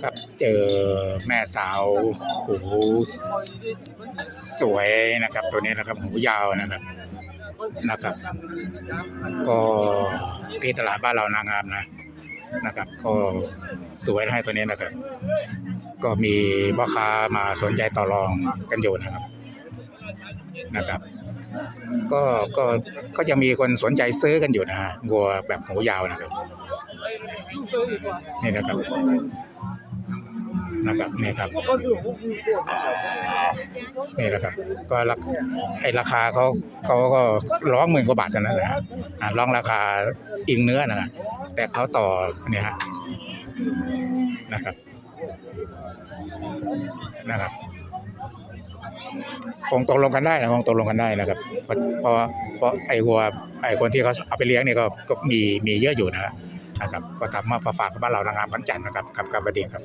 ครับเจอแม่สาวหูสวยนะครับ ตัวนี้นะครับหูยาวนะครับนะครับ ก็ที่ตลาดบ้านเรานางงามนะนะครับ ก็สวยให้ตัวนี้นะครับ ก็มีพ่อค้ามาสนใจต่อรองกันอยู่นะครับนะครับ ก็ก็ก็ยังมีคนสนใจซื้อกันอยู่นะฮะวัวแบบหูยาวนะครับ นี่นะครับนะครับนี่ครับนี่นะครับก็ราไอราคาเขาเขาก็ร้องหมื่นกว่าบาทกันนั่นแหละฮะอ่าร้องราคาอิงเนื้อนะแต่เขาต่อเนี่ยฮะนะครับนะครับคงตกลงกันได้นะคงตกลงกันได้นะครับเพราะเพราะเพราะไอ้วัวไอ้คนที่เขาเอาไปเลี้ยงเนี่ยก็ก็มีมีเยอะอยู่นะฮะ นะครับ ก็ทำมาฝากบ้านเรานางงามขันจันนะครับกับกับประเด็นครับ